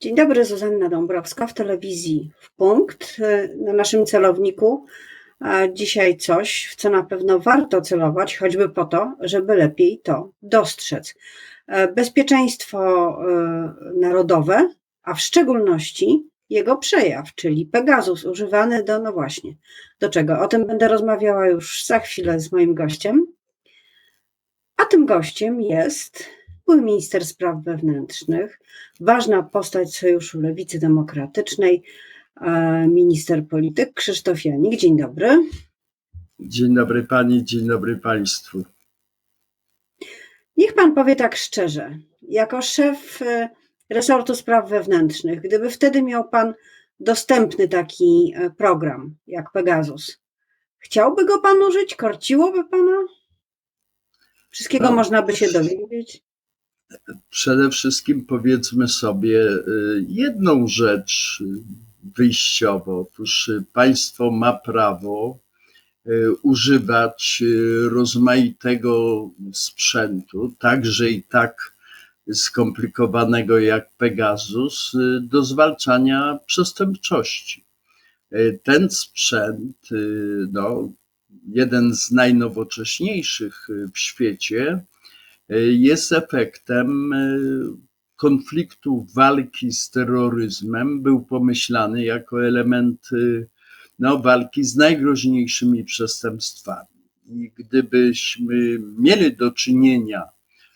Dzień dobry, Zuzanna Dąbrowska w telewizji w punkt. Na naszym celowniku dzisiaj coś, w co na pewno warto celować, choćby po to, żeby lepiej to dostrzec. E, Bezpieczeństwo e, narodowe, a w szczególności jego przejaw, czyli Pegasus używany do, no właśnie, do czego? O tym będę rozmawiała już za chwilę z moim gościem. A tym gościem jest były minister spraw wewnętrznych, ważna postać Sojuszu Lewicy Demokratycznej, minister polityk Krzysztof Janik. Dzień dobry. Dzień dobry pani, dzień dobry państwu. Niech pan powie tak szczerze, jako szef e, resortu spraw wewnętrznych, gdyby wtedy miał pan dostępny taki e, program jak Pegasus, chciałby go pan użyć? Korciłoby pana? Wszystkiego No, można by się dowiedzieć? Przede wszystkim powiedzmy sobie y, jedną rzecz y, wyjściowo. Otóż państwo ma prawo y, używać y, rozmaitego sprzętu, także i tak skomplikowanego jak Pegasus, y, do zwalczania przestępczości. Ten sprzęt, no, jeden z najnowocześniejszych w świecie, jest efektem konfliktu walki z terroryzmem. Był pomyślany jako element y, no, walki z najgroźniejszymi przestępstwami. I gdybyśmy mieli do czynienia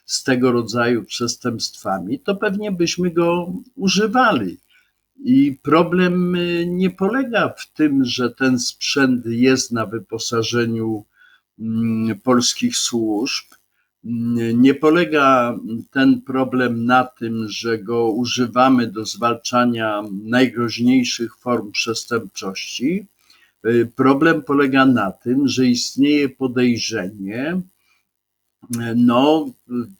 z tego rodzaju przestępstwami, to pewnie byśmy go używali. I problem y, nie polega w tym, że ten sprzęt jest na wyposażeniu mm, polskich służb. Nie polega ten problem na tym, że go używamy do zwalczania najgroźniejszych form przestępczości. Problem polega na tym, że istnieje podejrzenie, no,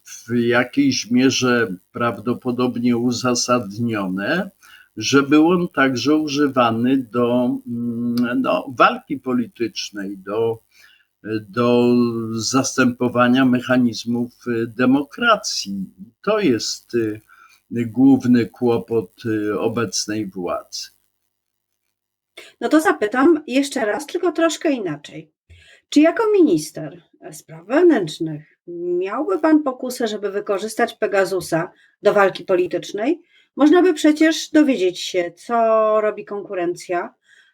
w jakiejś mierze prawdopodobnie uzasadnione, że był on także używany do mm, no, walki politycznej, do, do zastępowania mechanizmów y, demokracji. To jest y, główny kłopot y, obecnej władzy. No to zapytam jeszcze raz, tylko troszkę inaczej. Czy jako minister spraw wewnętrznych miałby pan pokusę, żeby wykorzystać Pegasusa do walki politycznej? Można by przecież dowiedzieć się, co robi konkurencja.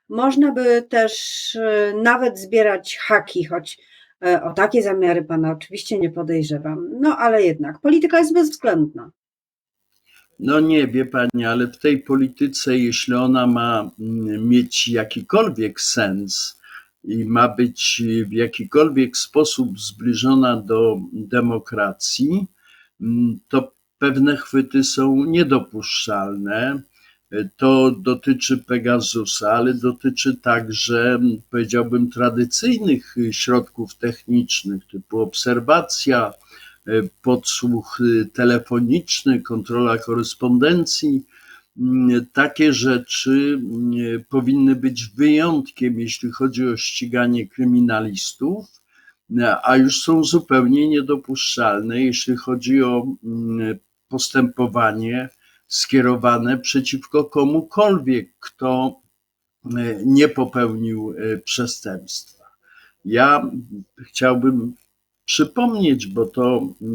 Można by też e, nawet zbierać haki, choć e, o takie zamiary pana oczywiście nie podejrzewam. No ale jednak polityka jest bezwzględna. No nie, wie pani, ale w tej polityce, jeśli ona ma mm, mieć jakikolwiek sens i ma być w jakikolwiek sposób zbliżona do demokracji, mm, to pewne chwyty są niedopuszczalne. To dotyczy Pegasusa, ale dotyczy także, powiedziałbym, tradycyjnych środków technicznych typu obserwacja, y, podsłuch telefoniczny, kontrola korespondencji. Mm, Takie rzeczy mm, powinny być wyjątkiem, jeśli chodzi o ściganie kryminalistów, a już są zupełnie niedopuszczalne, jeśli chodzi o mm, postępowanie skierowane przeciwko komukolwiek, kto e, nie popełnił e, przestępstwa. Ja chciałbym przypomnieć, bo to e,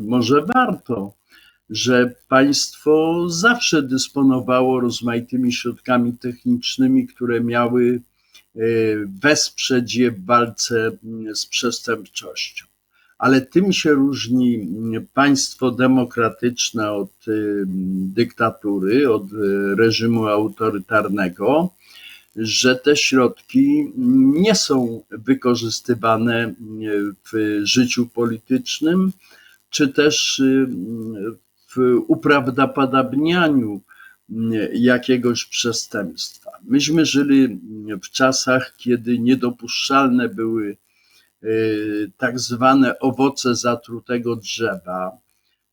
może warto, że państwo zawsze dysponowało rozmaitymi środkami technicznymi, które miały wesprzeć je w walce z przestępczością. Ale tym się różni mm, państwo demokratyczne od y, dyktatury, od y, reżimu autorytarnego, że te środki nie są wykorzystywane y, w życiu politycznym, czy też w uprawdopodobnianiu jakiegoś przestępstwa. Myśmy żyli w czasach, kiedy niedopuszczalne były tak zwane owoce zatrutego drzewa,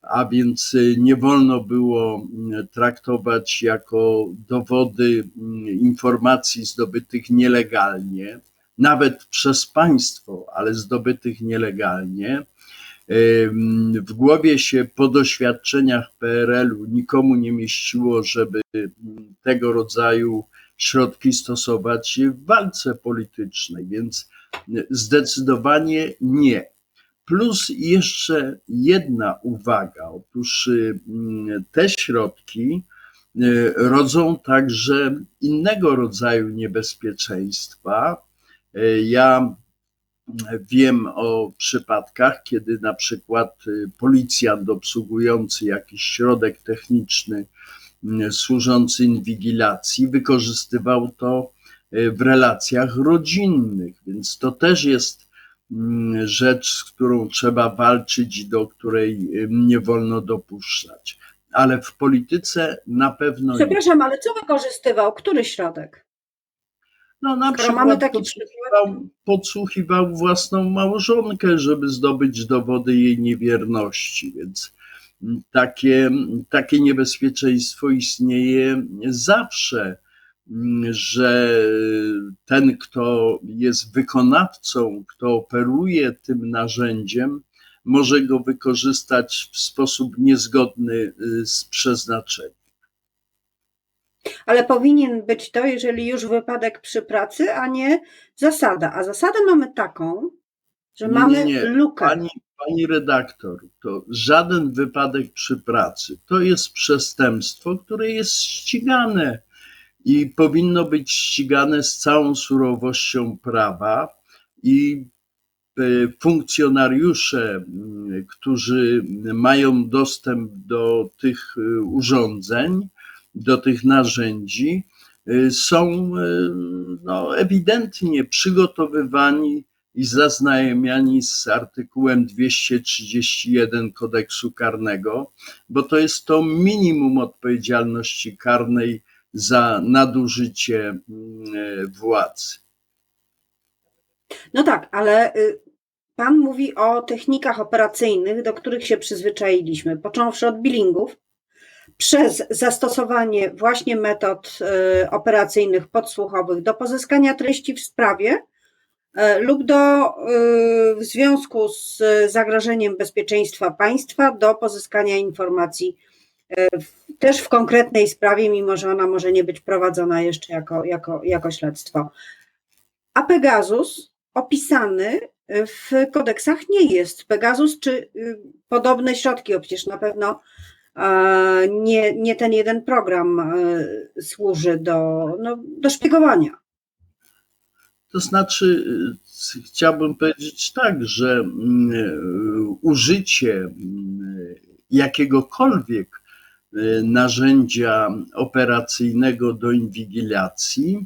a więc y, nie wolno było mm, traktować jako dowody informacji zdobytych nielegalnie, nawet przez państwo, ale zdobytych nielegalnie. W głowie się po doświadczeniach PRL-u nikomu nie mieściło, żeby tego rodzaju środki stosować w walce politycznej, więc zdecydowanie nie. Plus jeszcze jedna uwaga. Otóż mm, te środki y, rodzą także innego rodzaju niebezpieczeństwa. Y, Ja wiem o przypadkach, kiedy na przykład y, policjant obsługujący jakiś środek techniczny mm, służący inwigilacji wykorzystywał to w relacjach rodzinnych, więc to też jest mm, rzecz, z którą trzeba walczyć i do której y, nie wolno dopuszczać. Ale w polityce na pewno. Przepraszam, ale co wykorzystywał? Który środek? No, na Skoro przykład mamy taki podsłuchiwał, podsłuchiwał własną małżonkę, żeby zdobyć dowody jej niewierności, więc mm, takie, takie niebezpieczeństwo istnieje zawsze, że ten, kto jest wykonawcą, kto operuje tym narzędziem, może go wykorzystać w sposób niezgodny y, z przeznaczeniem. Ale powinien być to, jeżeli już wypadek przy pracy, a nie zasada. A zasadę mamy taką, że Nie, mamy nie, nie. lukę. Pani, pani redaktor, to żaden wypadek przy pracy to jest przestępstwo, które jest ścigane i powinno być ścigane z całą surowością prawa i e, funkcjonariusze, m, którzy mają dostęp do tych e, urządzeń, do tych narzędzi, e, są no, ewidentnie przygotowywani i zaznajamiani z artykułem 231 kodeksu karnego, bo to jest to minimum odpowiedzialności karnej za nadużycie mm, e, władzy. No tak, ale y, Pan mówi o technikach operacyjnych, do których się przyzwyczailiśmy, począwszy od billingów, przez zastosowanie właśnie metod y, operacyjnych podsłuchowych do pozyskania treści w sprawie y, lub do, y, w związku z zagrożeniem bezpieczeństwa państwa, do pozyskania informacji y, w- też w konkretnej sprawie, mimo że ona może nie być prowadzona jeszcze jako, jako, jako śledztwo. A Pegasus opisany w kodeksach nie jest. Pegasus czy y, podobne środki, bo przecież na pewno e, nie, nie ten jeden program e, służy do, no, do szpiegowania. To znaczy, y, chciałbym powiedzieć tak, że mm, y, użycie mm, jakiegokolwiek narzędzia operacyjnego do inwigilacji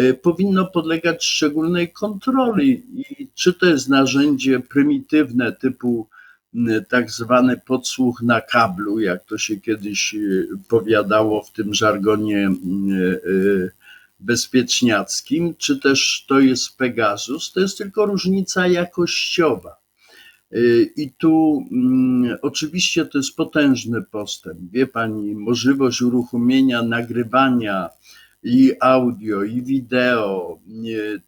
y, powinno podlegać szczególnej kontroli. I czy to jest narzędzie prymitywne typu tak zwany podsłuch na kablu, jak to się kiedyś y, powiadało w tym żargonie bezpieczniackim, czy też to jest Pegasus, to jest tylko różnica jakościowa. Y, I tu mm, oczywiście to jest potężny postęp. Wie pani, możliwość uruchomienia nagrywania i audio, i wideo y,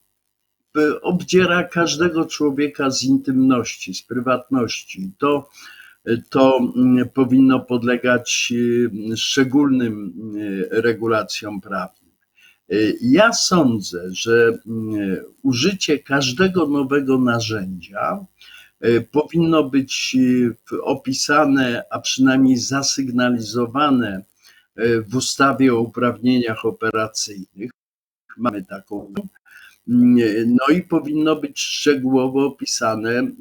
y, obdziera każdego człowieka z intymności, z prywatności. To, to mm, powinno podlegać y, szczególnym y, regulacjom prawnym. Y, Ja sądzę, że mm, użycie każdego nowego narzędzia y, powinno być w- opisane, a przynajmniej zasygnalizowane y, w ustawie o uprawnieniach operacyjnych. Mamy taką. Mm, No i powinno być szczegółowo opisane mm,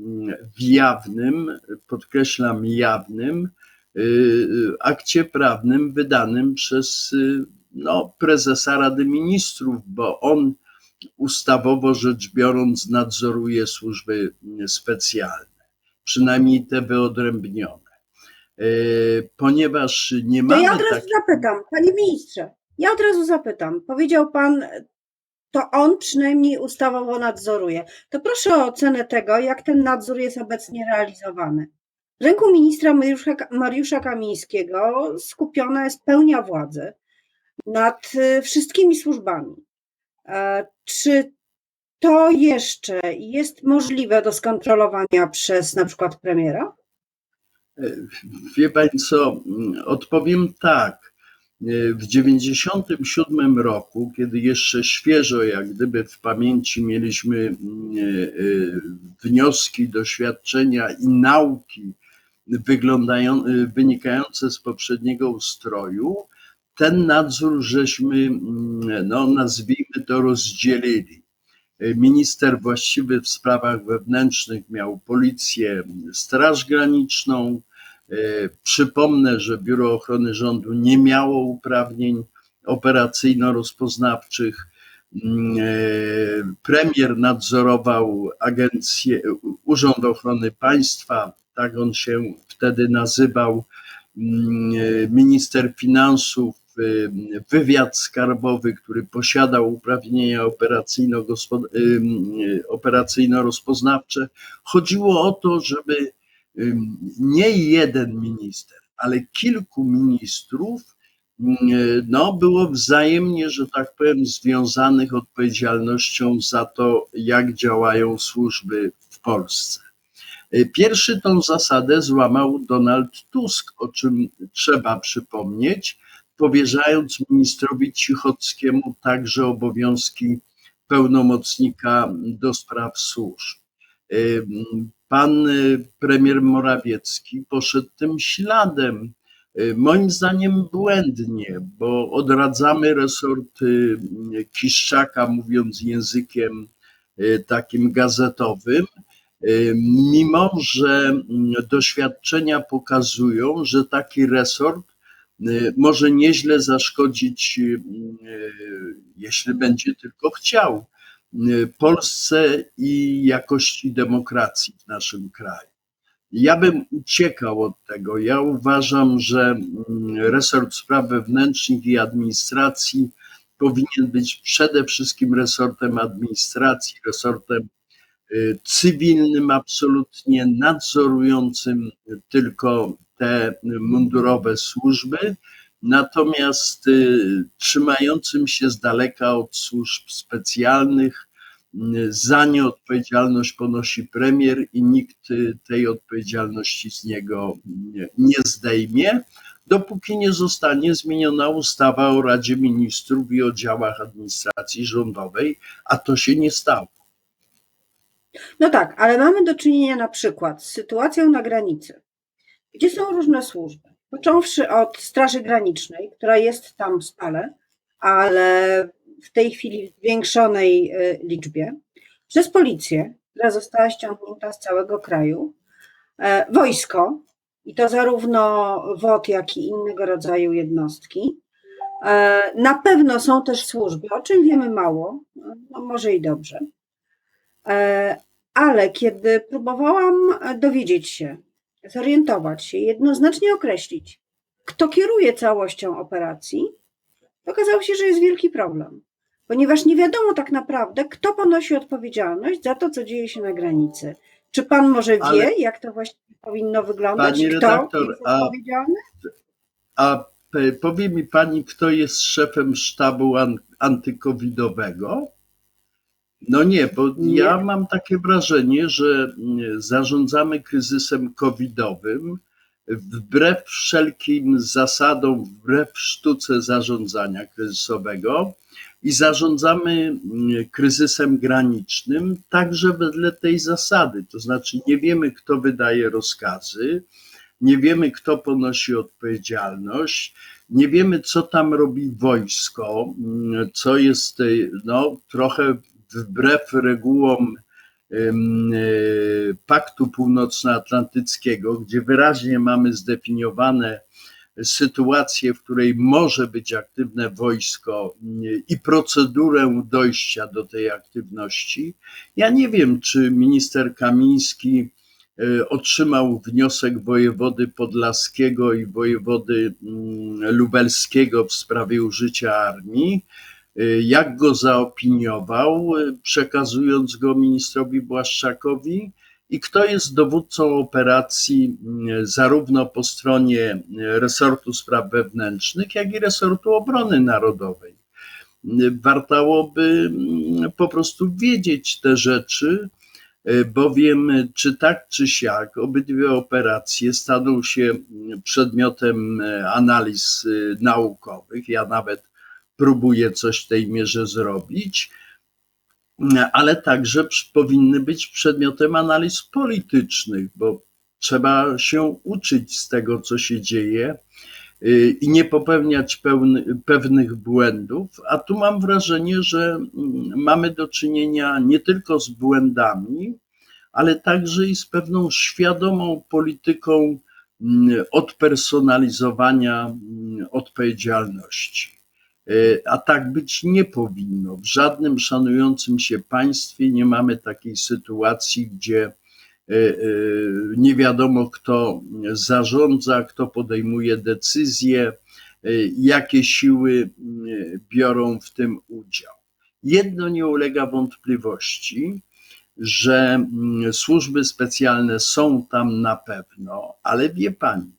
w jawnym, podkreślam jawnym, akcie prawnym wydanym przez no, prezesa Rady Ministrów, bo on ustawowo rzecz biorąc nadzoruje służby specjalne, przynajmniej te wyodrębnione. E, Ponieważ nie To mamy ja od razu tak, zapytam, panie ministrze, ja od razu zapytam. Powiedział pan to on przynajmniej ustawowo nadzoruje. To proszę o ocenę tego, jak ten nadzór jest obecnie realizowany. W ręku ministra Mariusza, Mariusza Kamińskiego skupiona jest pełnia władzy nad y, wszystkimi służbami. E, czy to jeszcze jest możliwe do skontrolowania przez na przykład premiera? Wie Pani co, odpowiem tak. W 1997 roku, kiedy jeszcze świeżo, jak gdyby w pamięci mieliśmy mm, e, wnioski, doświadczenia i nauki wynikające z poprzedniego ustroju, ten nadzór żeśmy, mm, no nazwijmy to, rozdzielili. Minister właściwy w sprawach wewnętrznych miał policję, Straż Graniczną. E, przypomnę, że Biuro Ochrony Rządu nie miało uprawnień operacyjno-rozpoznawczych. Mm, e, premier nadzorował agencję, Urząd Ochrony Państwa, tak on się wtedy nazywał. Mm, e, minister Finansów wywiad skarbowy, który posiadał uprawnienia y, operacyjno-rozpoznawcze. Chodziło o to, żeby nie jeden minister, ale kilku ministrów no, było wzajemnie, że tak powiem, związanych odpowiedzialnością za to, jak działają służby w Polsce. Pierwszy tą zasadę złamał Donald Tusk, o czym trzeba przypomnieć, powierzając ministrowi Cichockiemu także obowiązki pełnomocnika do spraw służb. Y, pan y, premier Morawiecki poszedł tym śladem. Y, moim zdaniem błędnie, bo odradzamy resort Kiszczaka, mówiąc językiem takim gazetowym, mimo że doświadczenia pokazują, że taki resort może nieźle zaszkodzić, y, y, jeśli będzie tylko chciał, Polsce i jakości demokracji w naszym kraju. Ja bym uciekał od tego. Ja uważam, że mm, resort spraw wewnętrznych i administracji powinien być przede wszystkim resortem administracji, resortem cywilnym, absolutnie nadzorującym tylko te mundurowe służby, natomiast y, trzymającym się z daleka od służb specjalnych. Y, za nie odpowiedzialność ponosi premier i nikt y, tej odpowiedzialności z niego nie zdejmie, dopóki nie zostanie zmieniona ustawa o Radzie Ministrów i o działach administracji rządowej, a to się nie stało. No tak, ale mamy do czynienia na przykład z sytuacją na granicy, gdzie są różne służby. Począwszy od Straży Granicznej, która jest tam stale, ale w tej chwili w zwiększonej y, liczbie, przez policję, która została ściągnięta z całego kraju, e, wojsko, i to zarówno WOT, jak i innego rodzaju jednostki. E, na pewno są też służby, o czym wiemy mało, no może i dobrze. E, ale kiedy próbowałam dowiedzieć się, zorientować się, jednoznacznie określić, kto kieruje całością operacji, okazało się, że jest wielki problem, ponieważ nie wiadomo tak naprawdę, kto ponosi odpowiedzialność za to, co dzieje się na granicy. Czy pan może wie, Ale... jak to właściwie powinno wyglądać? Pani redaktor, kto jest odpowiedzialny? A, a powie mi pani, kto jest szefem sztabu antykowidowego? No nie, bo nie. ja mam takie wrażenie, że mm, zarządzamy kryzysem covidowym wbrew wszelkim zasadom, wbrew sztuce zarządzania kryzysowego i zarządzamy mm, kryzysem granicznym także wedle tej zasady. To znaczy, nie wiemy, kto wydaje rozkazy, nie wiemy, kto ponosi odpowiedzialność, nie wiemy, co tam robi wojsko, mm, co jest no, trochę wbrew regułom e, Paktu Północnoatlantyckiego, gdzie wyraźnie mamy zdefiniowane sytuację, w której może być aktywne wojsko i procedurę dojścia do tej aktywności. Ja nie wiem, czy minister Kamiński e, otrzymał wniosek wojewody podlaskiego i wojewody mm, lubelskiego w sprawie użycia armii jak go zaopiniował, przekazując go ministrowi Błaszczakowi i kto jest dowódcą operacji zarówno po stronie resortu spraw wewnętrznych, jak i resortu obrony narodowej. Wartałoby po prostu wiedzieć te rzeczy, bowiem czy tak, czy siak, obydwie operacje staną się przedmiotem analiz naukowych. Ja nawet próbuję coś w tej mierze zrobić, ale także powinny być przedmiotem analiz politycznych, bo trzeba się uczyć z tego, co się dzieje y, i nie popełniać pełny, pewnych błędów. A tu mam wrażenie, że mm, mamy do czynienia nie tylko z błędami, ale także i z pewną świadomą polityką mm, odpersonalizowania mm, odpowiedzialności. E, a tak być nie powinno. W żadnym szanującym się państwie nie mamy takiej sytuacji, gdzie e, e, nie wiadomo, kto zarządza, kto podejmuje decyzje, jakie siły biorą w tym udział. Jedno nie ulega wątpliwości, że służby specjalne są tam na pewno, ale wie pani,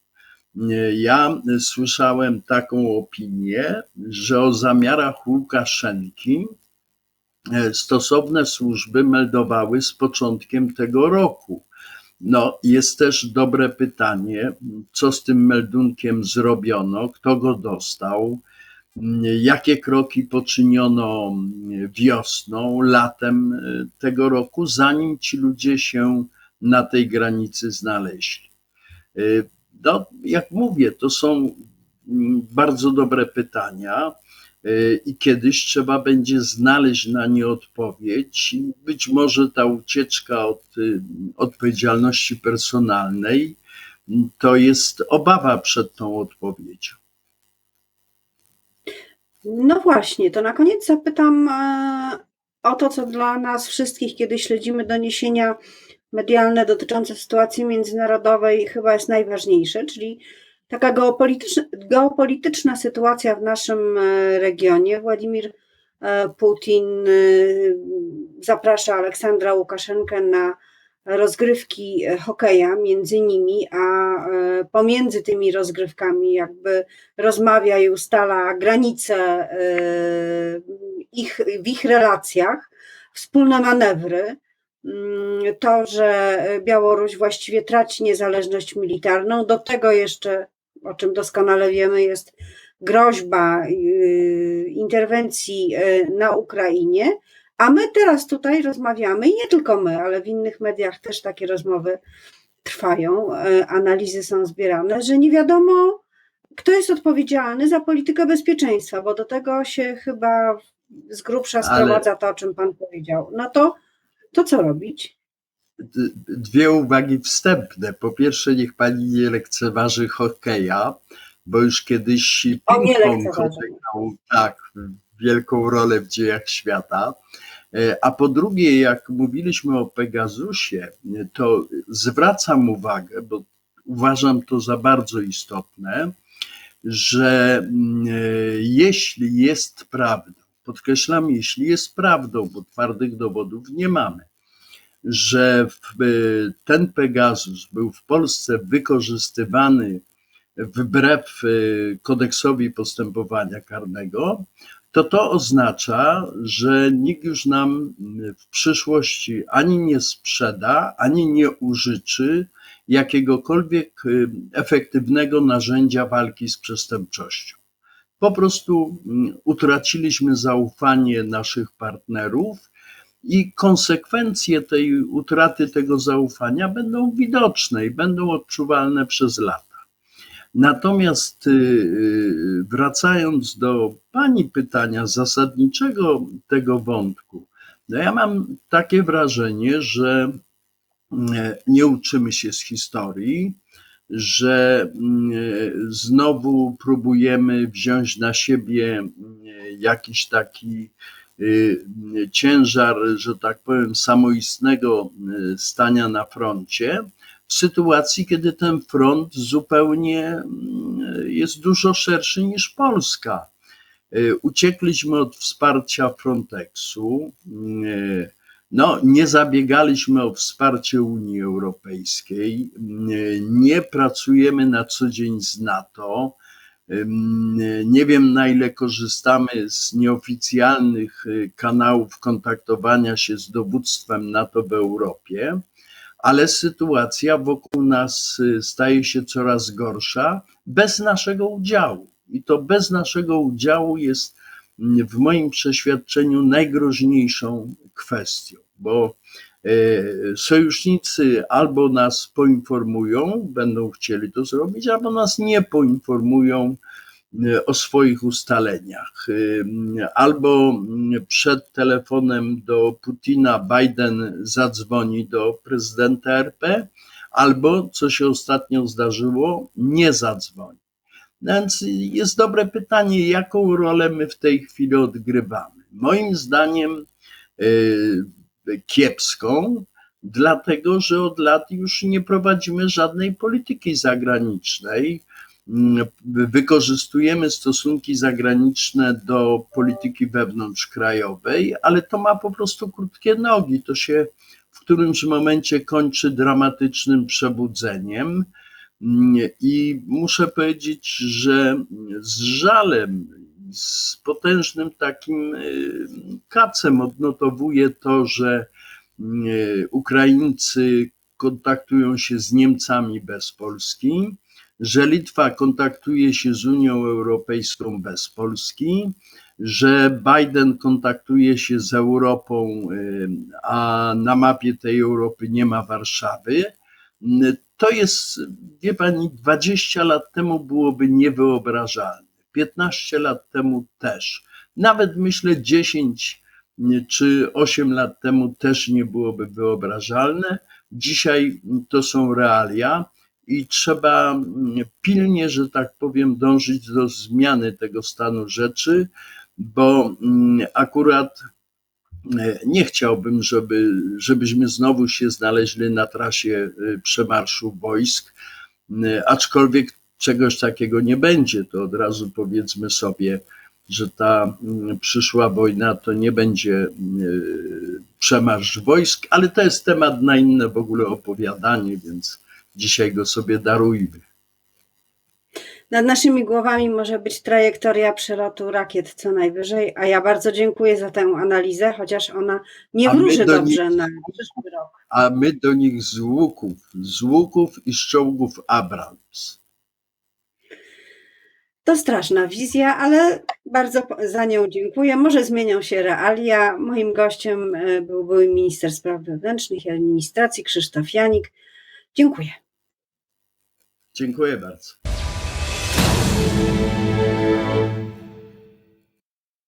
ja słyszałem taką opinię, że o zamiarach Łukaszenki e, stosowne służby meldowały z początkiem tego roku. No, jest też dobre pytanie, co z tym meldunkiem zrobiono, kto go dostał, jakie kroki poczyniono wiosną, latem e, tego roku, zanim ci ludzie się na tej granicy znaleźli. E, no, jak mówię, to są mm, bardzo dobre pytania y, i kiedyś trzeba będzie znaleźć na nie odpowiedź. Być może ta ucieczka od y, odpowiedzialności personalnej mm, to jest obawa przed tą odpowiedzią. No właśnie, to na koniec zapytam e, o to, co dla nas wszystkich, kiedy śledzimy doniesienia medialne dotyczące sytuacji międzynarodowej chyba jest najważniejsze, czyli taka geopolityczna, geopolityczna sytuacja w naszym e, regionie. Władimir e, Putin e, zaprasza Aleksandra Łukaszenkę na rozgrywki hokeja między nimi, a pomiędzy tymi rozgrywkami jakby rozmawia i ustala granice ich, w ich relacjach, wspólne manewry. Mm, to, że Białoruś właściwie traci niezależność militarną. Do tego jeszcze, o czym doskonale wiemy, jest groźba y, interwencji y, na Ukrainie. A my teraz tutaj rozmawiamy, i nie tylko my, ale w innych mediach też takie rozmowy trwają, y, analizy są zbierane, że nie wiadomo, kto jest odpowiedzialny za politykę bezpieczeństwa, bo do tego się chyba z grubsza sprowadza ale... to, o czym Pan powiedział. No to to co robić? Dwie uwagi wstępne. Po pierwsze, niech pani nie lekceważy hokeja, bo już kiedyś ping-pong odegrał tak, wielką rolę w dziejach świata. A po drugie, jak mówiliśmy o Pegasusie, to zwracam uwagę, bo uważam to za bardzo istotne, że mm, jeśli jest prawdą, podkreślam, jeśli jest prawdą, bo twardych dowodów nie mamy, że ten Pegasus był w Polsce wykorzystywany wbrew y, kodeksowi postępowania karnego, to to oznacza, że nikt już nam w przyszłości ani nie sprzeda, ani nie użyczy jakiegokolwiek y, efektywnego narzędzia walki z przestępczością. Po prostu mm, utraciliśmy zaufanie naszych partnerów i konsekwencje tej utraty tego zaufania będą widoczne i będą odczuwalne przez lata. Natomiast y, y, wracając do Pani pytania zasadniczego tego wątku, no ja mam takie wrażenie, że mm, nie uczymy się z historii, że mm, znowu próbujemy wziąć na siebie mm, jakiś taki y, ciężar, że tak powiem, samoistnego y, stania na froncie, w sytuacji, kiedy ten front zupełnie mm, jest dużo szerszy niż Polska. Y, Uciekliśmy od wsparcia Frontexu. No, nie zabiegaliśmy o wsparcie Unii Europejskiej, nie pracujemy na co dzień z NATO. Nie wiem, na ile korzystamy z nieoficjalnych kanałów kontaktowania się z dowództwem NATO w Europie, ale sytuacja wokół nas staje się coraz gorsza bez naszego udziału. I to bez naszego udziału jest w moim przeświadczeniu najgroźniejszą kwestią, bo e, sojusznicy albo nas poinformują, będą chcieli to zrobić, albo nas nie poinformują e, o swoich ustaleniach. E, Albo mm, przed telefonem do Putina Biden zadzwoni do prezydenta RP, albo, co się ostatnio zdarzyło, nie zadzwoni. Więc jest dobre pytanie, jaką rolę my w tej chwili odgrywamy. Moim zdaniem kiepską, dlatego że od lat już nie prowadzimy żadnej polityki zagranicznej. Mm, Wykorzystujemy stosunki zagraniczne do polityki wewnątrzkrajowej, ale to ma po prostu krótkie nogi. To się w którymś momencie kończy dramatycznym przebudzeniem. Mm, I muszę powiedzieć, że z żalem, z potężnym takim y, kacem odnotowuję to, że y, Ukraińcy kontaktują się z Niemcami bez Polski, że Litwa kontaktuje się z Unią Europejską bez Polski, że Biden kontaktuje się z Europą, y, a na mapie tej Europy nie ma Warszawy. To jest, wie pani, 20 lat temu byłoby niewyobrażalne, 15 lat temu też. Nawet myślę 10 czy 8 lat temu też nie byłoby wyobrażalne. Dzisiaj to są realia i trzeba pilnie, że tak powiem, dążyć do zmiany tego stanu rzeczy, bo akurat nie chciałbym, żeby, żebyśmy znowu się znaleźli na trasie y, przemarszu wojsk, aczkolwiek czegoś takiego nie będzie, to od razu powiedzmy sobie, że ta mm, przyszła wojna to nie będzie y, przemarsz wojsk, ale to jest temat na inne w ogóle opowiadanie, więc dzisiaj go sobie darujmy. Nad naszymi głowami może być trajektoria przelotu rakiet co najwyżej, a ja bardzo dziękuję za tę analizę, chociaż ona nie wróży do dobrze nich- na przyszły rok. A my do nich z łuków, z łuków i z czołgów Abrams. To straszna wizja, ale bardzo za nią dziękuję. Może zmienią się realia. Moim gościem e, był były minister spraw wewnętrznych i administracji Krzysztof Janik. Dziękuję. Dziękuję bardzo.